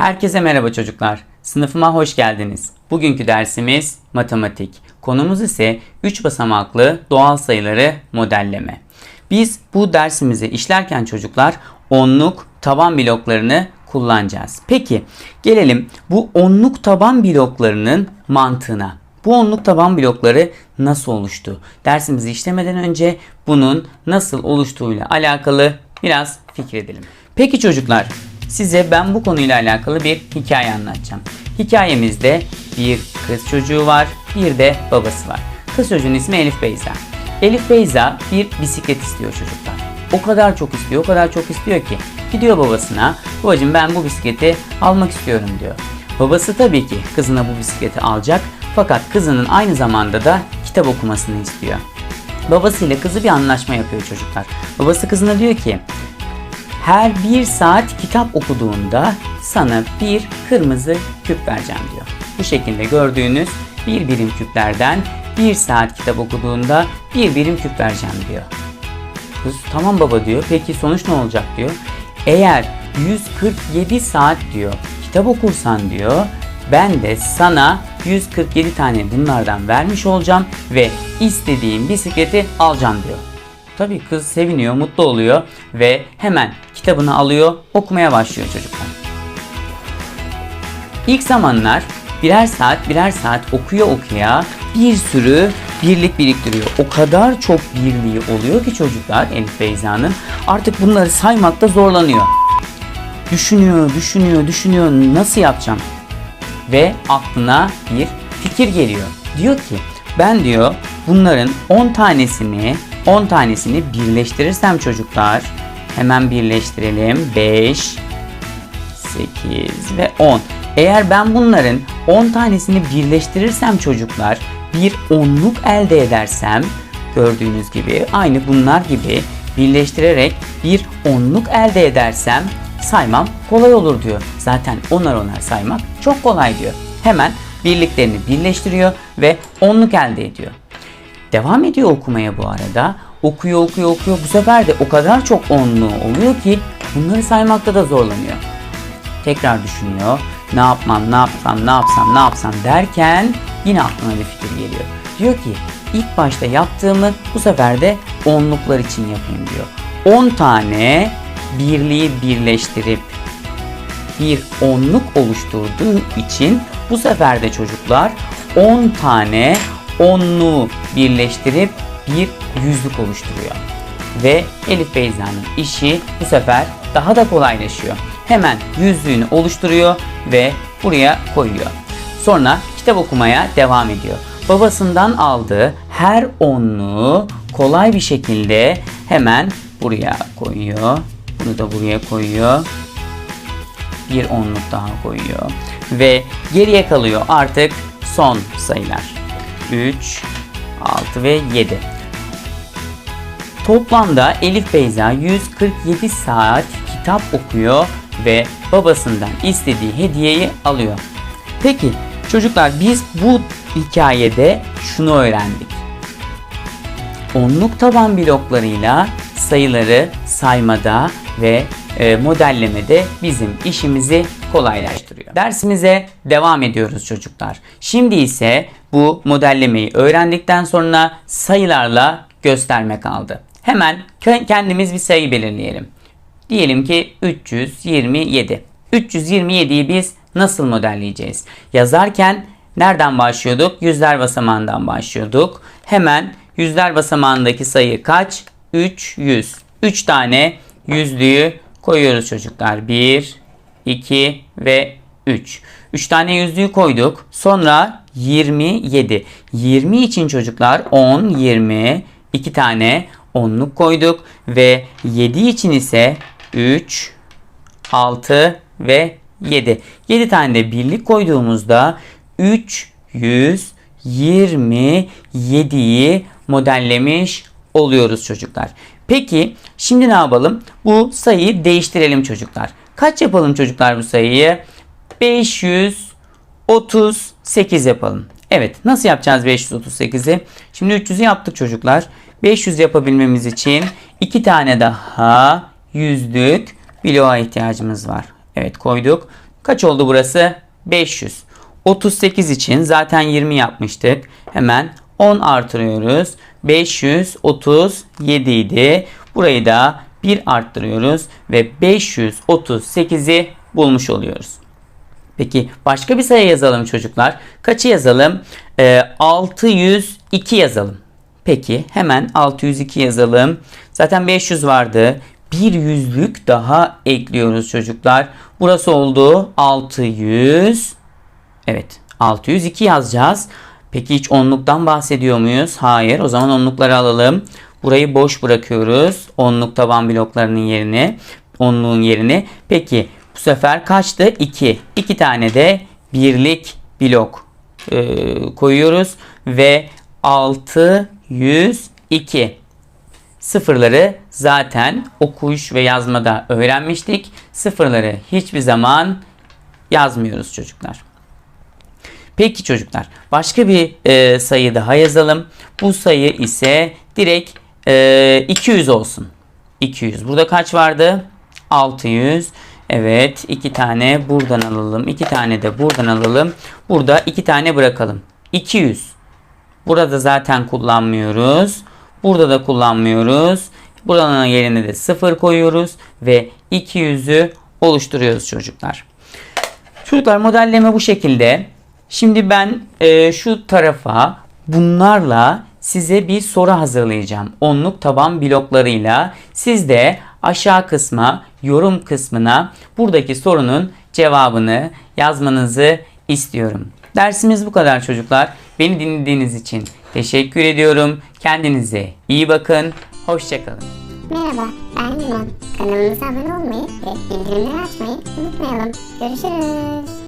Herkese merhaba çocuklar. Sınıfıma hoş geldiniz. Bugünkü dersimiz matematik. Konumuz ise 3 basamaklı doğal sayıları modelleme. Biz bu dersimizi işlerken çocuklar onluk taban bloklarını kullanacağız. Peki gelelim bu onluk taban bloklarının mantığına. Bu onluk taban blokları nasıl oluştu? Dersimizi işlemeden önce bunun nasıl oluştuğuyla alakalı biraz fikir edelim. Peki çocuklar, size ben bu konuyla alakalı bir hikaye anlatacağım. Hikayemizde bir kız çocuğu var, bir de babası var. Kız çocuğun ismi Elif Beyza. Elif Beyza bir bisiklet istiyor çocuklar. O kadar çok istiyor, o kadar çok istiyor ki gidiyor babasına. Babacım ben bu bisikleti almak istiyorum diyor. Babası tabii ki kızına bu bisikleti alacak fakat kızının aynı zamanda da kitap okumasını istiyor. Babasıyla kızı bir anlaşma yapıyor çocuklar. Babası kızına diyor ki her bir saat kitap okuduğunda sana bir kırmızı küp vereceğim diyor. Bu şekilde gördüğünüz bir birim küplerden bir saat kitap okuduğunda bir birim küp vereceğim diyor. Kız tamam baba diyor. Peki sonuç ne olacak diyor. Eğer 147 saat diyor kitap okursan diyor ben de sana 147 tane bunlardan vermiş olacağım ve istediğin bisikleti alacağım diyor. Tabii kız seviniyor, mutlu oluyor ve hemen kitabını alıyor, okumaya başlıyor çocuklar. İlk zamanlar birer saat birer saat okuya okuya bir sürü birlik biriktiriyor. O kadar çok birliği oluyor ki çocuklar Elif Beyza'nın artık bunları saymakta zorlanıyor. Düşünüyor, düşünüyor, düşünüyor nasıl yapacağım? Ve aklına bir fikir geliyor. Diyor ki ben diyor bunların 10 tanesini 10 tanesini birleştirirsem çocuklar hemen birleştirelim 5 8 ve 10. Eğer ben bunların 10 tanesini birleştirirsem çocuklar bir onluk elde edersem gördüğünüz gibi aynı bunlar gibi birleştirerek bir onluk elde edersem saymam kolay olur diyor. Zaten onar onar saymak çok kolay diyor. Hemen birliklerini birleştiriyor ve onluk elde ediyor. Devam ediyor okumaya bu arada. Okuyor okuyor okuyor. Bu sefer de o kadar çok onluğu oluyor ki bunları saymakta da zorlanıyor. Tekrar düşünüyor. Ne yapmam, ne yapsam, ne yapsam, ne yapsam derken yine aklına bir fikir geliyor. Diyor ki ilk başta yaptığımı bu sefer de onluklar için yapayım diyor. 10 tane birliği birleştirip bir onluk oluşturduğu için bu sefer de çocuklar 10 tane onluğu birleştirip bir yüzlük oluşturuyor. Ve Elif Beyza'nın işi bu sefer daha da kolaylaşıyor. Hemen yüzlüğünü oluşturuyor ve buraya koyuyor. Sonra kitap okumaya devam ediyor. Babasından aldığı her onluğu kolay bir şekilde hemen buraya koyuyor. Bunu da buraya koyuyor. Bir onluk daha koyuyor. Ve geriye kalıyor artık son sayılar. 3, 6 ve 7. Toplamda Elif Beyza 147 saat kitap okuyor ve babasından istediği hediyeyi alıyor. Peki çocuklar biz bu hikayede şunu öğrendik. Onluk taban bloklarıyla sayıları saymada ve e, modellemede bizim işimizi kolaylaştırıyor. Dersimize devam ediyoruz çocuklar. Şimdi ise bu modellemeyi öğrendikten sonra sayılarla gösterme kaldı. Hemen kendimiz bir sayı belirleyelim. Diyelim ki 327. 327'yi biz nasıl modelleyeceğiz? Yazarken nereden başlıyorduk? Yüzler basamağından başlıyorduk. Hemen yüzler basamağındaki sayı kaç? 300. 3 tane yüzlüğü koyuyoruz çocuklar. 1, 2 ve 3. 3 tane yüzlüğü koyduk. Sonra 27. 20 için çocuklar 10, 20, 2 tane onluk koyduk ve 7 için ise 3, 6 ve 7. 7 tane de birlik koyduğumuzda 327'yi modellemiş oluyoruz çocuklar. Peki şimdi ne yapalım? Bu sayıyı değiştirelim çocuklar. Kaç yapalım çocuklar bu sayıyı? 538 yapalım. Evet nasıl yapacağız 538'i? Şimdi 300'ü yaptık çocuklar. 500 yapabilmemiz için iki tane daha yüzlük bloğa ihtiyacımız var. Evet koyduk. Kaç oldu burası? 500. 38 için zaten 20 yapmıştık. Hemen 10 artırıyoruz. 537 idi. Burayı da 1 arttırıyoruz ve 538'i bulmuş oluyoruz. Peki başka bir sayı yazalım çocuklar. Kaçı yazalım? Ee, 602 yazalım. Peki hemen 602 yazalım. Zaten 500 vardı. Bir yüzlük daha ekliyoruz çocuklar. Burası oldu 600. Evet 602 yazacağız. Peki hiç onluktan bahsediyor muyuz? Hayır. O zaman onlukları alalım. Burayı boş bırakıyoruz. Onluk taban bloklarının yerini. Onluğun yerini. Peki bu sefer kaçtı? 2. 2 tane de birlik blok e, koyuyoruz. Ve 602. Sıfırları zaten okuyuş ve yazmada öğrenmiştik. Sıfırları hiçbir zaman yazmıyoruz çocuklar. Peki çocuklar başka bir e, sayı daha yazalım. Bu sayı ise direkt e, 200 olsun. 200. Burada kaç vardı? 600. Evet iki tane buradan alalım. iki tane de buradan alalım. Burada iki tane bırakalım. 200. Burada zaten kullanmıyoruz. Burada da kullanmıyoruz. Buranın yerine de 0 koyuyoruz. Ve 200'ü oluşturuyoruz çocuklar. Çocuklar modelleme bu şekilde. Şimdi ben e, şu tarafa bunlarla size bir soru hazırlayacağım. Onluk taban bloklarıyla. Siz de aşağı kısma, yorum kısmına buradaki sorunun cevabını yazmanızı istiyorum. Dersimiz bu kadar çocuklar. Beni dinlediğiniz için teşekkür ediyorum. Kendinize iyi bakın. Hoşçakalın. Merhaba, ben Limon. Kanalımıza abone olmayı ve bildirimleri açmayı unutmayalım. Görüşürüz.